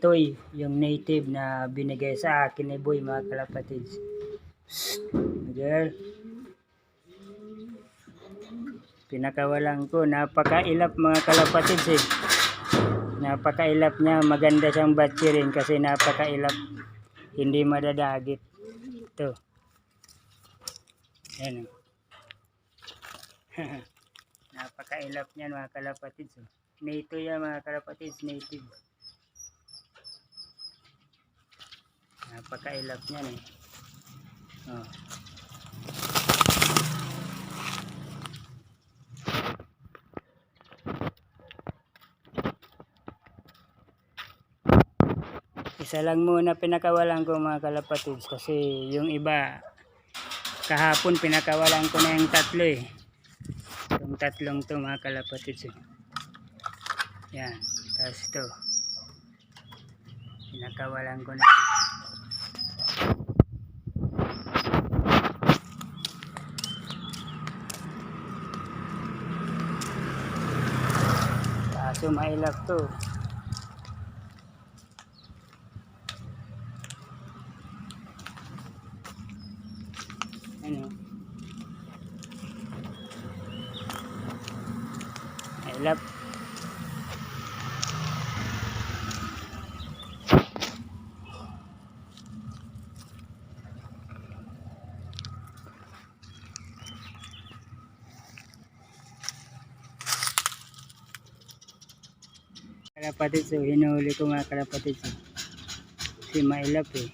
ko yung native na binigay sa akin ni Boy mga kalapatids. Girl. Pinakawalan ko, napakailap mga kalapatids eh. Napakailap niya, maganda siyang batsi rin kasi napakailap. Hindi madadagit. Ito. Yan oh. Napakailap niyan mga kalapatids. Oh. Native yan mga kalapatids, native. Napakailap niyan eh. Oh. Isa lang muna pinakawalan ko mga kalapatids kasi yung iba kahapon pinakawalan ko na yung tatlo eh. Yung tatlong to mga kalapatids eh. Yan. Tapos ito. Pinakawalan ko na. Kaso mailap to. Ano? Mailap. Kalapatid so hinuli ko mga kalapatid so. Si Mailap eh.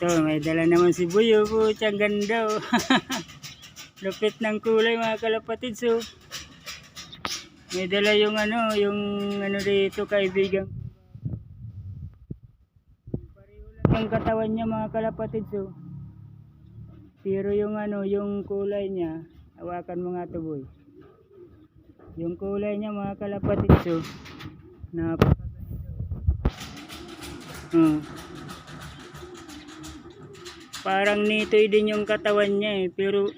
Ito, may dala naman si Buyo po. Tiyang ganda oh. Lupit ng kulay mga kalapatid so. May dala yung ano, yung ano dito kaibigan. Pareho lang yung katawan niya mga kalapatid so. Pero yung ano, yung kulay niya, hawakan mo nga to boy. Yung kulay niya mga kalapatid so. Napakaganda. Hmm. Parang nitoy din yung katawan niya eh. Pero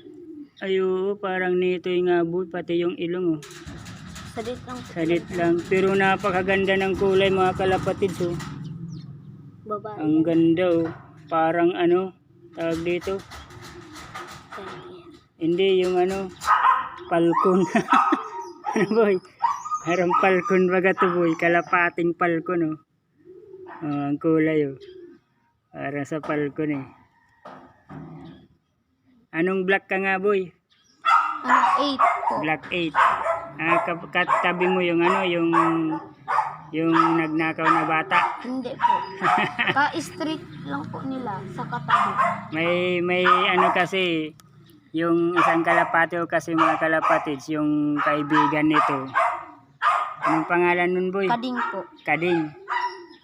ayo parang nitoy nga boy. Pati yung ilong oh. Salit lang. Salit lang. Pero napakaganda ng kulay mga kalapatid oh. Babae. Ang ganda oh. Parang ano, tawag dito. Hindi yung ano, palkon. ano boy? Parang palkon baga to boy. Kalapating palkon oh. Oh, ang kulay oh. Para sa palkon eh. Anong black ka nga boy? Ano, 8 po. Black 8. Ah, kap- katabi mo yung ano, yung yung nagnakaw na bata. Hindi po. Ka-street lang po nila sa katabi. May may ano kasi yung isang kalapati o kasi mga kalapatids, yung kaibigan nito. Anong pangalan nun boy? Kading po. Kading.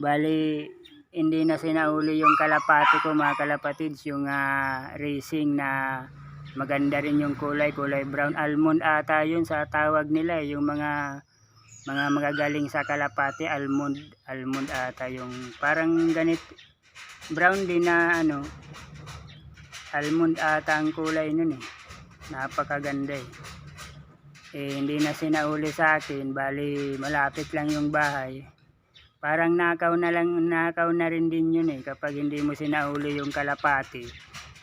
Bali, hindi na sinauli yung kalapati ko mga kalapatids, yung ah, racing na maganda rin yung kulay, kulay brown. Almond ata yun sa tawag nila, eh, yung mga mga magagaling sa kalapati, almond, almond ata yung parang ganit, brown din na ano, almond ata ang kulay nun eh. Napakaganda eh. Eh, hindi na sinauli sa akin, bali malapit lang yung bahay parang nakaw na lang nakaw na rin din yun eh kapag hindi mo sinauli yung kalapati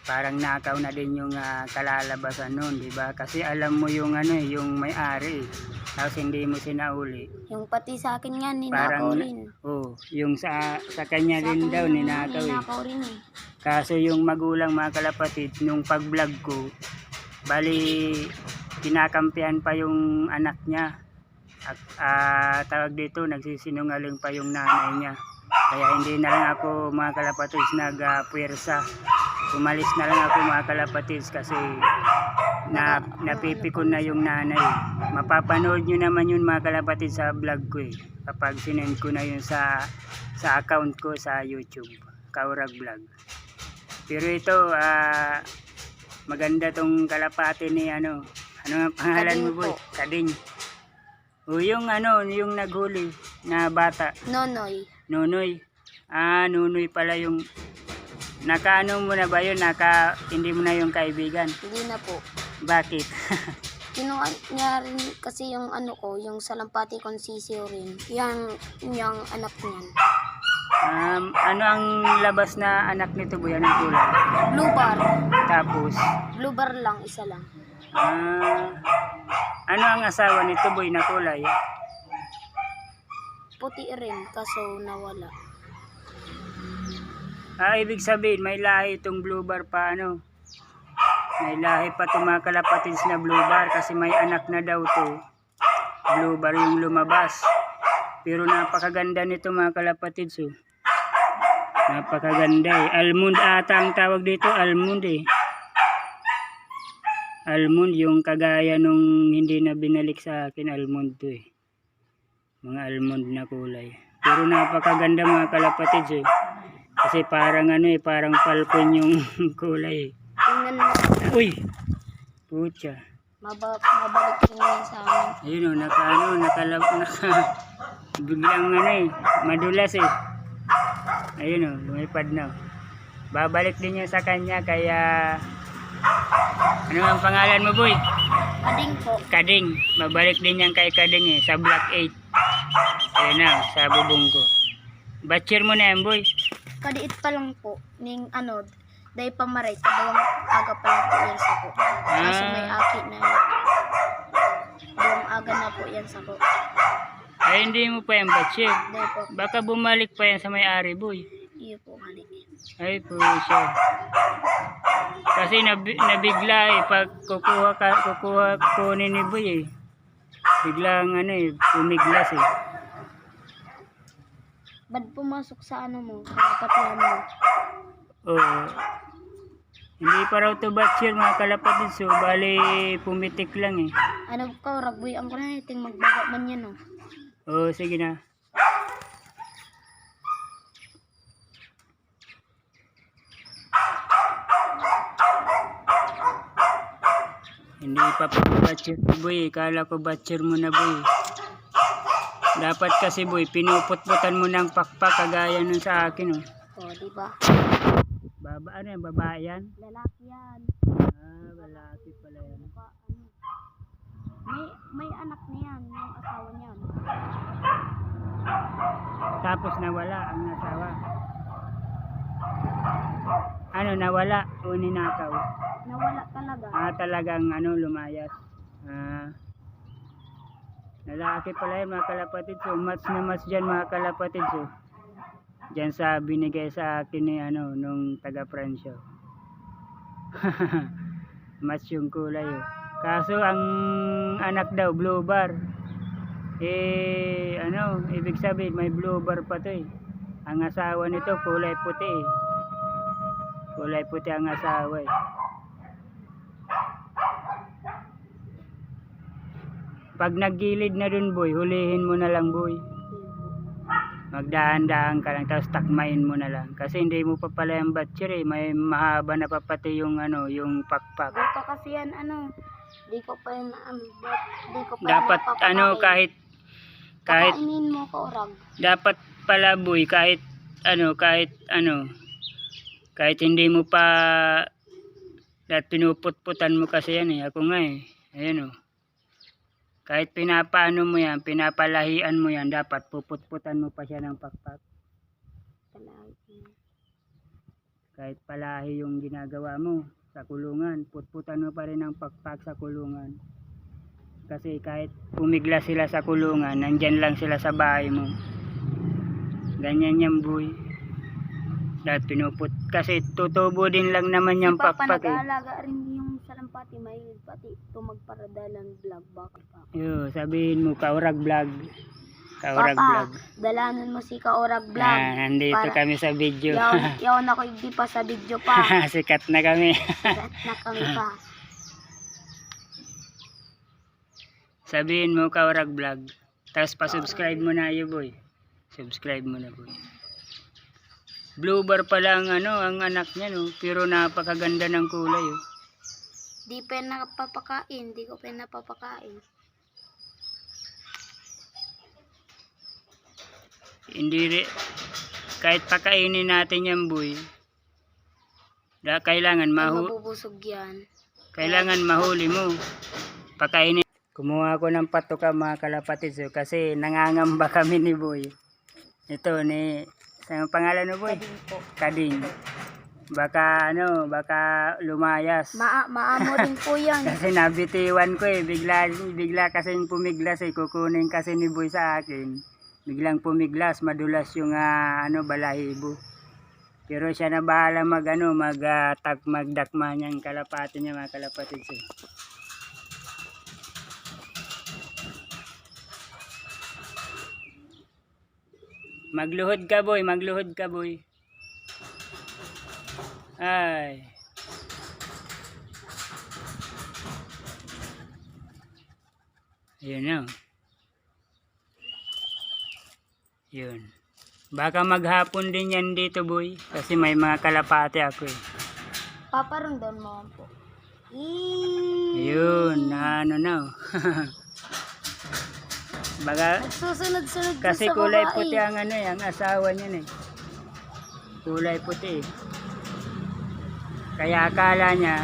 parang nakaw na din yung ah, kalalabasan nun di ba kasi alam mo yung ano eh yung may-ari eh. tapos hindi mo sinauli Yung pati sa akin nga, parang ninakaw rin. oh yung sa sa kanya Sa rin daw nga, ninakaw eh Ninakaw rin eh. kaso yung magulang mga kalapatid nung pag-vlog ko bali kinakampihan pa yung anak niya. At ah, tawag dito nagsisinungaling pa yung nanay niya. Kaya hindi na lang ako mga kalapatids nagpuwersa umalis na lang ako mga kalapatids kasi na, napipikon na yung nanay. Mapapanood nyo naman yun mga kalapatids sa vlog ko eh. Kapag sinend ko na yun sa sa account ko sa youtube Kaurag Vlog. Pero ito ah, maganda tong kalapati ni ano ano ang pangalan Kading mo boy? po. Kading o yung ano, yung naghuli na bata, Nonoy. Nunoy. Ah, Nunoy pala yung nakaano mo na ba yun? Naka, hindi mo na yung kaibigan. Hindi na po. Bakit? Kinuha niya rin kasi yung ano ko, yung salampati kong sisiyo rin. Yang, yung anak niyan. Um, ano ang labas na anak nito boy? Anong kulay? Blue bar. Tapos, Blue bar lang, isa lang. Ah, ano ang asawa nito boy na kulay? Puti rin, kaso nawala. Ah, ibig sabihin, may lahi itong blue bar pa ano? May lahi pa kalapatids na blue bar kasi may anak na daw to. Blue bar yung lumabas. Pero napakaganda nito mga kalapatids oh. Napakaganda eh. Almond ata ang tawag dito, almond eh. Almond yung kagaya nung hindi na binalik sa akin, almond to eh. Mga almond na kulay. Pero napakaganda mga kalapatids eh. Kasi parang ano eh, parang falcon yung kulay eh. Tingnan mo, Uy! Pucha. maba, mabalik yan sa amin. Ayun o, naka ano, nakalab, naka, biglang ano eh, madulas eh. Ayun o, lumipad na. Babalik din niya sa kanya, kaya, ano ang pangalan mo boy? Ading po, Kading. Babalik din yan kay Kading eh, sa Block 8. Ayun na, sa bubong ko. Batcher mo na yan boy. kadiit pa lang po, ning ano, day pa maray, kadawang aga pa lang po yan sa ko. Kaso may aki na yan. Dalawang aga na po yan sa ko. Ay, hindi mo pa yan batcher. Day po, Baka bumalik pa yan sa may-ari boy. iyo po, hali. Ay po siya. Kasi nabi, nabigla eh pag kukuha ka kukuha kunin ni Boy eh. Biglang ano eh pumiglas eh. Bad pumasok sa ano mo, kalapatihan mo. Oo. Hindi pa raw to batcher mga kalapatid so bali pumitik lang eh. Ano ka, ragboy, ang kuna iting magbaga man yan, oh. Oo sige na. Hindi pa po batcher si boy. Kala ko batcher mo na boy. Dapat kasi boy, pinuput-putan mo ng pakpak kagaya nun sa akin oh. O, di ba? Baba, ano yan, babae yan? Lalaki yan. Ah, lalaki pala yan. Pa, ano. May, may anak niyan, yung asawa niyan. Tapos nawala ang asawa. Ano, nawala o ninakaw? Nawala talaga. Ah, talagang ano, lumayas. Ah, lalaki pala yan mga kalapatid. So, match na match dyan mga kalapatid. So, dyan sa binigay sa akin ni ano, nung taga Pransyo. match yung kulay oh. Kaso ang anak daw, blue bar. Eh, ano, ibig sabihin may blue bar pa to eh. Ang asawa nito kulay puti eh. Kulay puti ang asawa eh. Pag naggilid na dun boy, hulihin mo na lang boy. Magdahan-dahan ka lang, tapos takmain mo na lang. Kasi hindi mo pa pala yung batcher eh. May mahaba na pa pati yung ano, yung pakpak. Di pa kasi yan, ano. Di ko pa yan, um, di ko pa Dapat ano, kahit, kahit, Pakainin mo ka, orag. dapat pala boy, kahit, ano, kahit, ano, kahit hindi mo pa, dahil pinuputputan mo kasi yan eh. Ako nga eh. Ayan oh. Kahit pinapaano mo yan, pinapalahian mo yan, dapat puputputan mo pa siya ng pakpak. Kahit palahi yung ginagawa mo sa kulungan, putputan mo pa rin ang pakpak sa kulungan. Kasi kahit pumigla sila sa kulungan, nandyan lang sila sa bahay mo. Ganyan yan boy. Dahil pinuput. Kasi tutubo din lang naman yung Si Papa pakpak eh. nag-aalaga rin yung salampati, may pati tumagparadalang vlog. Bakit pa? Yo, sabihin mo, kaurag vlog. Kaurag Papa, vlog. dalanan mo si Kaorag vlog. Ah, nandito Para- kami sa video. Yaw, yaw na ko hindi pa sa video pa. Sikat na kami. Sikat na kami pa. Sabihin mo kaurag vlog. Tapos pa-subscribe mo na yun boy. Subscribe mo na boy. Blue bar pala ang ano, ang anak niya no. Pero napakaganda ng kulay oh. Di pa napapakain, di ko pa napapakain. Hindi kahit pakainin natin yan boy. Da, kailangan mahu mabubusog yan. kailangan mahuli mo. pakainin. Kumuha ako ng patuka mga kalapatids oh, kasi nangangamba kami ni Boy. Ito ni, sa pangalan mo Boy? Kading po. Kading. Baka ano, baka lumayas. Maa maamo rin po yan. kasi nabitiwan ko eh, bigla, bigla kasi pumiglas eh, kukunin kasi ni Boy sa akin. Biglang pumiglas, madulas yung ah, ano, balahibo. Pero siya na bahala mag ano, mag ah, tag, magdakma niyang kalapati niya mga kalapatids eh. Magluhod ka boy, magluhod ka boy. Ay. Yun na. Yun. Baka maghapon din yan dito boy. Kasi may mga kalapate ako eh. Paparundon mo po. Yun, na ano na. oh. Baka Nagsusunod-sunod dun kasi sa kulay babae. puti ang ano eh, ang asawa niya eh. Kulay puti eh. Kaya akala niya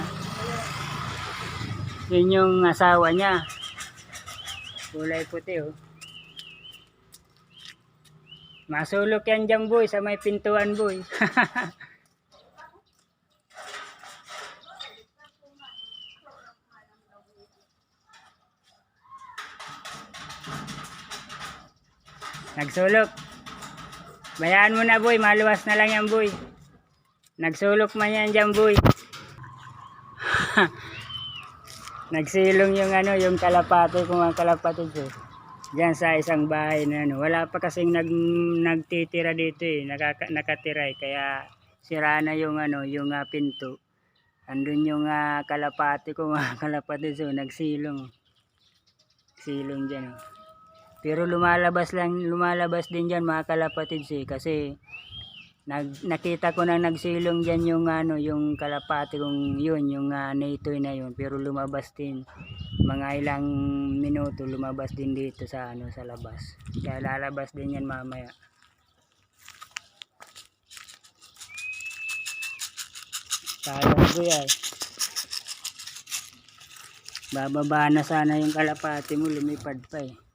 yun yung asawa niya. Kulay puti oh. Masulok yan dyan boy sa may pintuan boy. Nagsulok. Bayaan mo na boy, maluwas na lang yan boy. Nagsulok man yan dyan boy. Nagsilong yung ano, yung kalapate kung ang kalapate ko. Diyan sa isang bahay na ano. Wala pa kasing nag, nagtitira dito eh. Nakaka, nakatira eh. Kaya sira na yung ano, yung ah, pinto. Andun yung ah, kalapate ko mga kalapate so nagsilong. Silong dyan oh. Pero lumalabas lang, lumalabas din diyan mga kalapatids eh kasi nag nakita ko na nagsilong diyan yung ano, yung kalapati kong yun, yung uh, natoy na yun, pero lumabas din mga ilang minuto lumabas din dito sa ano sa labas. Kaya lalabas din yan mamaya. Sayang ko yan. Bababa na sana yung kalapati mo, lumipad pa eh.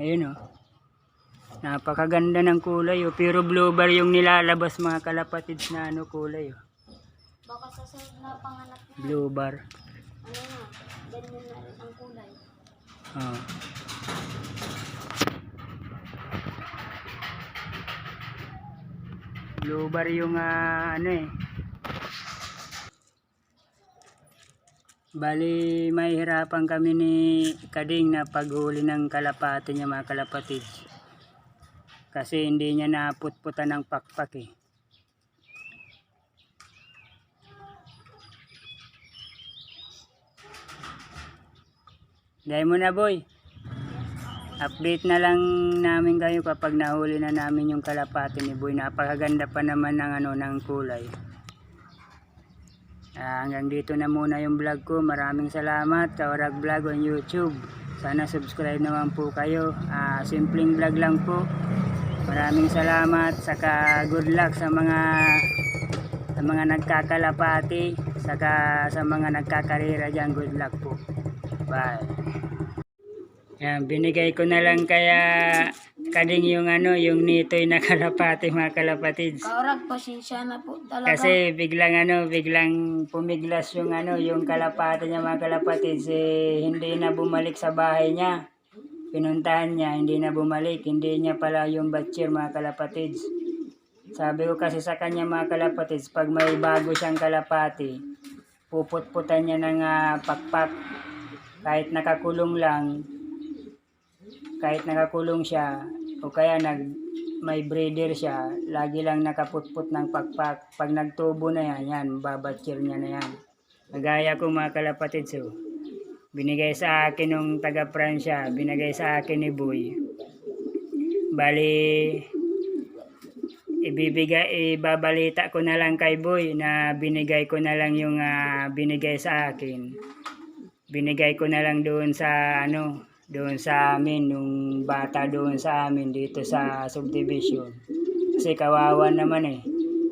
Ayun oh. Napakaganda ng kulay oh. Pero blue bar yung nilalabas mga kalapatids na ano kulay oh. Baka sa sunod na panganak na, Blue bar. ano na, ganyan na rin ang kulay. Oh. Blue bar yung ah, ano eh. Bali, mahirapan kami ni Kading na paghuli ng kalapati niya mga kalapatids. Kasi hindi niya naputputan ng pakpak eh. Dahil mo na boy. Update na lang namin kayo kapag nahuli na namin yung kalapati ni Boy. Napakaganda pa naman ng ano ng kulay. Ah, hanggang dito na muna yung vlog ko. Maraming salamat sa Orag Vlog on YouTube. Sana subscribe naman po kayo. Ah, simpleng vlog lang po. Maraming salamat. Saka good luck sa mga sa mga nagkakalapati. Saka sa mga nagkakarira dyan. Good luck po. Bye. Yan, binigay ko na lang kaya kading yung ano, yung nitoy na kalapati mga kalapatids. Kaurag, pasensya na po talaga. Kasi biglang ano, biglang pumiglas yung ano, yung kalapati niya mga kalapatids, eh, hindi na bumalik sa bahay niya. Pinuntahan niya, hindi na bumalik, hindi niya pala yung batcher mga kalapatids. Sabi ko kasi sa kanya mga kalapatids, pag may bago siyang kalapati, puput-putan niya ng ah, pakpak. Kahit nakakulong lang, kahit nakakulong siya, o kaya nag may breeder siya, lagi lang nakaputput ng pakpak. Pag nagtubo na yan, yan, babatcher niya na yan. Nagaya ko mga kalapatid, so, binigay sa akin nung taga Pransya, binigay sa akin ni Boy. Bali, ibibigay, ibabalita ko na lang kay Boy na binigay ko na lang yung ah, binigay sa akin. Binigay ko na lang doon sa ano, doon sa amin, nung bata doon sa amin dito sa subdivision. Kasi kawawa naman eh.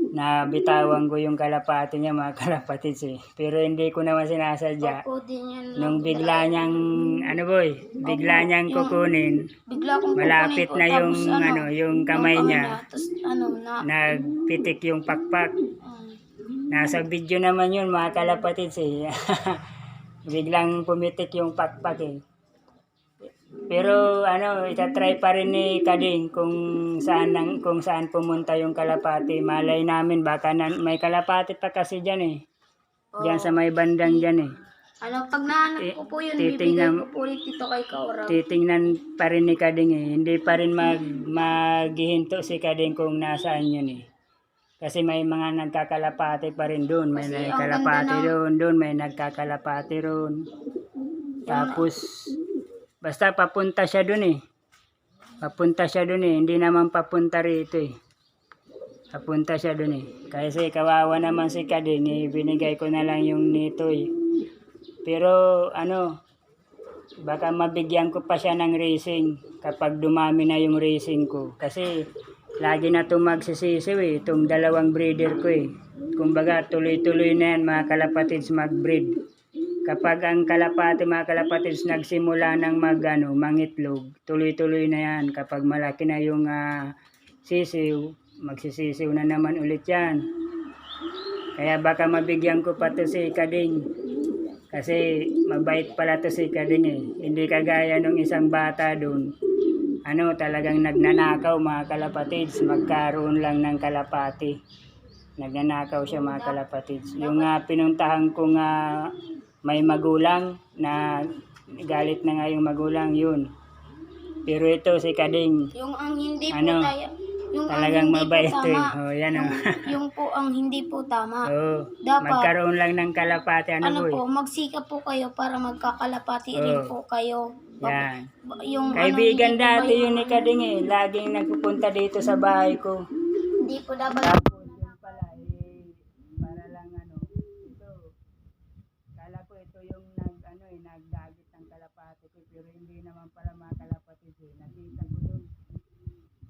na bitawan ko yung kalapati niya mga kalapatids eh. Pero hindi ko naman sinasadya. Opo, din yan lang. Nung bigla niyang, ano boy, bigla niyang kukunin, Bigla kong malapit kukunin na yung, tapos ano, yung kamay niya, Tapos ano, na, nagpitik yung pakpak. um, Nasa video naman yun mga kalapatids eh. Biglang pumitik yung pakpak eh. Pero ano, itatry pa rin ni Kading kung saan nang, kung saan pumunta yung kalapati. Malay namin baka na, may kalapati pa kasi diyan eh. Diyan sa may bandang diyan eh. ano, pag nahanap Eh, ko po yun, titingnan- bibigay ko po ulit dito kay Kaura. Titingnan pa rin ni Kading eh. Hindi pa rin mag, maghihinto si Kading kung nasaan yun eh. Kasi may mga nagkakalapati pa rin doon. May Kasi nagkakalapati doon. Doon may nagkakalapati roon. Tapos, basta papunta siya doon eh. Papunta siya doon eh. Hindi naman papunta rito eh. Papunta siya doon eh. Kasi kawawa naman si Kading eh. Binigay ko na lang yung nito eh. Pero ano, baka mabigyan ko pa siya ng racing kapag dumami na yung racing ko. Kasi lagi na itong magsisisiw eh, itong dalawang breeder ko eh. Kumbaga tuloy-tuloy na yan mga kalapatids mag-breed. Kapag ang kalapati, mga kalapatids nagsimula ng mag, ano, mangitlog, tuloy-tuloy na yan. Kapag malaki na yung ah, sisiw, magsisisiw na naman ulit yan. Kaya baka mabigyan ko pa to si Kading. Kasi mabait pala to si Kading eh. Hindi kagaya nung isang bata doon. Ano, talagang nagnanakaw mga kalapatids. Magkaroon lang ng kalapati. Nagnanakaw siya mga kalapatids. Yung nga pinuntahan ko nga may magulang na galit na nga yung magulang yun. Pero ito si Kading. Yung ang hindi po Ano, tayo, yung Talagang ang hindi mabait po to eh. tama. Oh, yan oh. yung po ang hindi po tama. Oo. Dapat, Magkaroon lang ng kalapati. Ano, ano boy? po, magsikap po kayo para magkakalapati rin Oo. po kayo. Yan. Yung Kaibigan ano, hindi po dati yun ni Kading eh. Laging nagpupunta dito sa bahay ko. Hindi po dapat Tapos yun pala eh, para lang ano, ito, kala ko ito yung nag, ano eh, nagdagit ng kalapati ko, pero hindi naman pala mga kalapati ko eh. Nakita ko dun,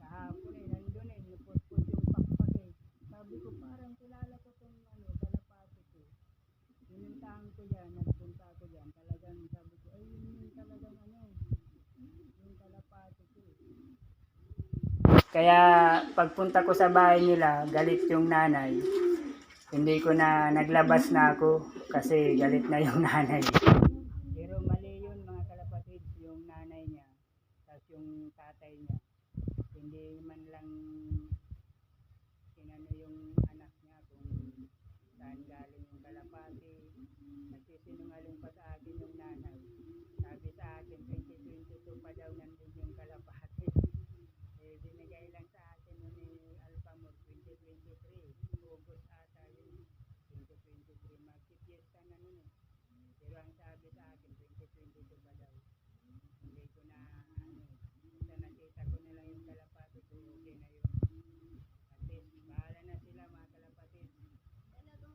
kahapon eh, nandun eh, nupot-put yung pakpak eh. Sabi ko parang kilala ko tong ano, kalapati ko. Pinuntahan ko yan, nagpunta ko yan, talagang sabi ko, ay yun yung talagang ano, yung kalapati ko eh. Kaya pagpunta ko sa bahay nila, galit yung nanay. Hindi ko na naglabas na ako kasi galit na yung nanay. Pero mali yun mga kalapatid, yung nanay niya, tapos yung tatay niya. Hindi man lang inano yung anak niya kung saan galing yung kalapati. Nagsisinungaling pa sa akin yung nanay. Sabi sa akin, 2022 pa daw nandun yung kalapati. Eh, binigay lang sa akin nun ni Alphamor 2023. August ata yun. 2023. Magsipiesta na nun eh. Pero ang sabi sa akin, 2022 pa daw. Hindi ko na, ano, sa nakita ko na lang yung kalapati ko, okay na yun. At least, bahala na sila mga kalapatid.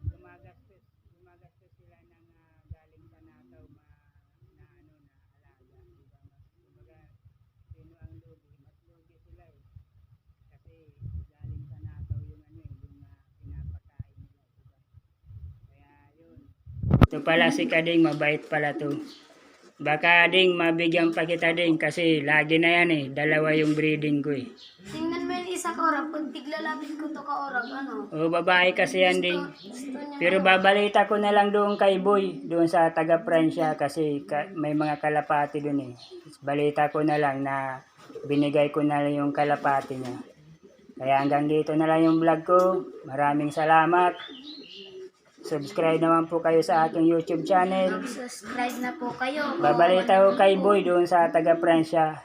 Gumagastos, gumagastos sila ng ah, galing sa nakaw ma, na ano, na alaga. Diba? Mas, kumbaga, sino ang lugi? Mas lugi sila eh. Kasi galing sa nakaw yung ano eh, yung ah, pinapakain nila. Diba? Kaya yun. Ito pala si Kading, mabait pala to. Baka ding mabigyan pa kita ding kasi lagi na yan eh. Dalawa yung breeding ko eh. Tingnan mo yung isa ka orag, pag tiglalapit ko to ka orag, ano? O babae kasi yan ding. Pero babalita ko na lang doon kay Boy, doon sa taga Pransya kasi ka- may mga kalapati doon eh. Balita ko na lang na binigay ko na lang yung kalapati niya. Kaya hanggang dito na lang yung vlog ko. Maraming salamat. Subscribe naman po kayo sa aking YouTube channel. Subscribe na po kayo. Babalita ko kay Boy doon sa taga Pransya.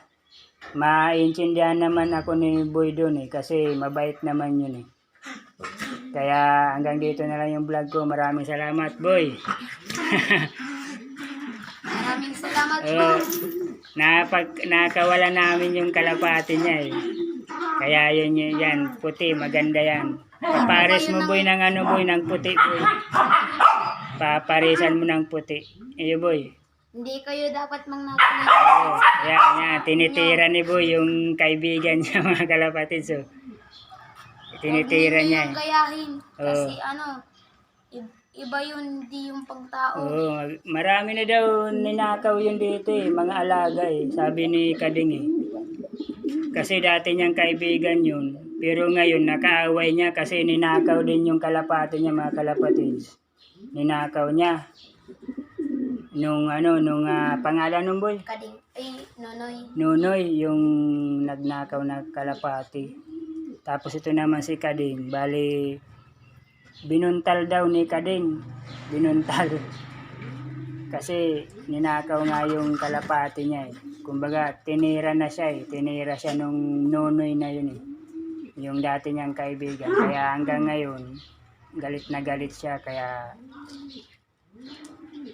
Maintindihan naman ako ni Boy doon eh kasi mabait naman yun eh. Kaya hanggang dito na lang yung vlog ko. Maraming salamat, Boy. Maraming salamat po. Oh, napag, nakawala namin yung kalapati niya eh. Kaya yun yun yan, puti, maganda yan. Papares mo boy ng ano boy, ng puti boy. Paparisan mo ng puti. Iyo boy. Hindi kayo dapat mangnakaw. Oh, yan, yan. Tinitira ni boy yung kaibigan niya mga kalapatid. So, tinitira Huwag niya ninyong eh. gayahin. Kasi Oo. ano, iba yun, di yung pagtao. Oo, marami na daw ninakaw yun dito eh, mga alaga eh, sabi ni Kading eh. Kasi dati niyang kaibigan yun, pero ngayon nakaaway niya kasi ninakaw din yung kalapati niya mga kalapatids. Ninakaw niya. Nung ano, nung ah, pangalan ng boy? Kading, ay, nonoy. Nunoy, yung nagnakaw na kalapati. Tapos ito naman si Kading, bali binuntal daw ni Kading. Binuntal. Kasi ninakaw nga yung kalapati niya eh. Kumbaga, tinira na siya eh. Tinira siya nung nunoy na yun eh. Yung dati niyang kaibigan. Kaya hanggang ngayon, galit na galit siya. Kaya,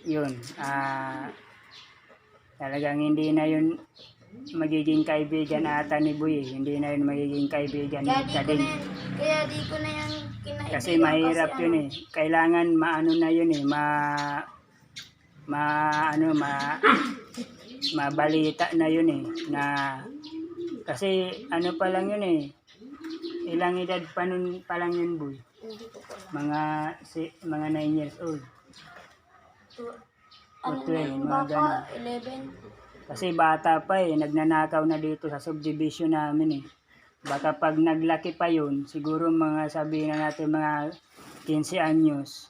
yun. Ah, talagang hindi na yun magiging kaibigan ata ni Boy eh. Hindi na yun magiging kaibigan ni Kaya di ko Kading. kaya di ko na yan kinaibigan. Kasi mahirap kasi yun ano, eh. Kailangan maano na yun eh, ma ma ano ma mabalita na yun eh na kasi ano pa lang yun eh ilang edad pa nun pa lang yun boy Hindi ko po alam. mga si, mga 9 years old To- Ano na 12, yung mga baka? ganun. 11? kasi bata pa eh nagnanakaw na dito sa subdivision namin eh baka pag naglaki pa yun siguro mga sabihin na natin mga 15 anyos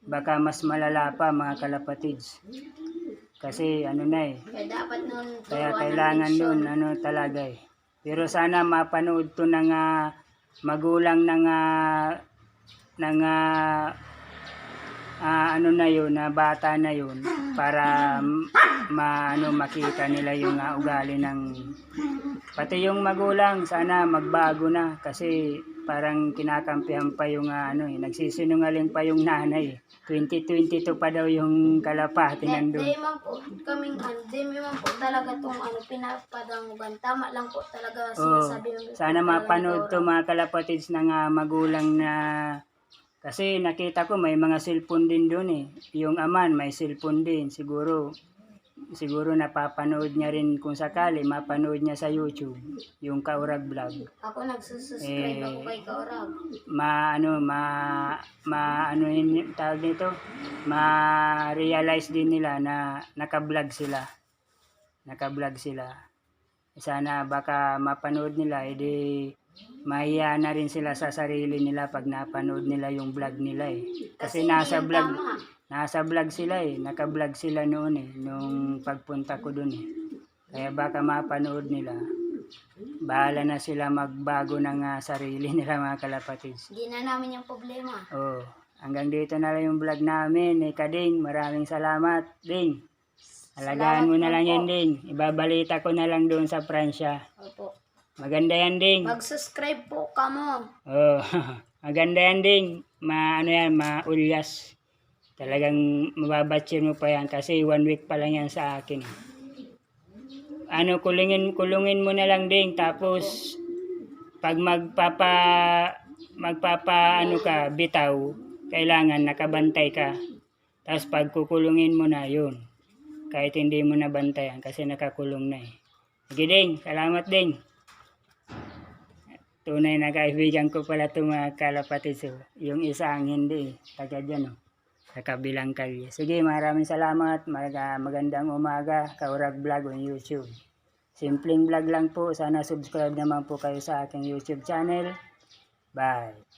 baka mas malala pa mga kalapatids kasi ano na eh Kaya dapat nun kaya kailangan nun ano talaga eh pero sana mapanood to ng ah, magulang ng ah, ng ah, ah, ano na yun na bata na yun para m- ma, ano, makita nila yung ah, ugali ng pati yung magulang sana magbago na kasi parang kinakampihan pa yung ah, ano eh nagsisinungaling pa yung nanay eh. 2022 pa daw yung kalapati nandun di man po kaming ano, di man po talaga tong ano pinapadangugan. Tama lang po talaga sinasabi ng Sana mapanood to mga kalapatids ng ah, magulang na kasi nakita ko may mga cellphone din doon eh. Yung aman may cellphone din. Siguro siguro napapanood niya rin kung sakali mapanood niya sa YouTube yung Kaurag vlog. Ako nagsusubscribe Eh, ako kay Kaurag. Ma ano ma ma ano yun tawag nito? Ma realize din nila na naka-vlog sila. Naka-vlog sila. Sana baka mapanood nila edi mahiya na rin sila sa sarili nila pag napanood nila yung vlog nila eh. Kasi hindi nasa vlog tama. Nasa vlog sila eh. Naka-vlog sila noon eh nung pagpunta ko dun eh. Kaya baka mapanood nila. Bahala na sila magbago ng ah, sarili nila mga kalapatids. Hindi na namin yung problema. Oh, hanggang dito na lang yung vlog namin. Eh, Kading, maraming salamat. Ding, alagaan mo na lang yan, Ding. Ibabalita ko na lang doon sa Pransya. Opo. Maganda yan, Ding. Mag-subscribe po kamo. Oh, maganda yan, Ding. Ma, ano yan, maulyas. Talagang mababatsin mo pa yan kasi one week pa lang yan sa akin. Ano, kulungin, kulungin mo na lang, Ding. Tapos, pag magpapa, magpapa, ano ka, bitaw, kailangan nakabantay ka. Tapos pag kukulungin mo na, yun. Kahit hindi mo nabantayan kasi nakakulong na eh. Sige, Ding. Salamat, Ding tunay na kaibigan ko pala itong mga kalapatids. oh. Yung isa ang hindi, taga dyan, oh. Sa kabilang kalye. Sige, maraming salamat. Mag- magandang umaga. Kaurag Vlog on YouTube. Simpleng vlog lang po. Sana subscribe naman po kayo sa aking YouTube channel. Bye.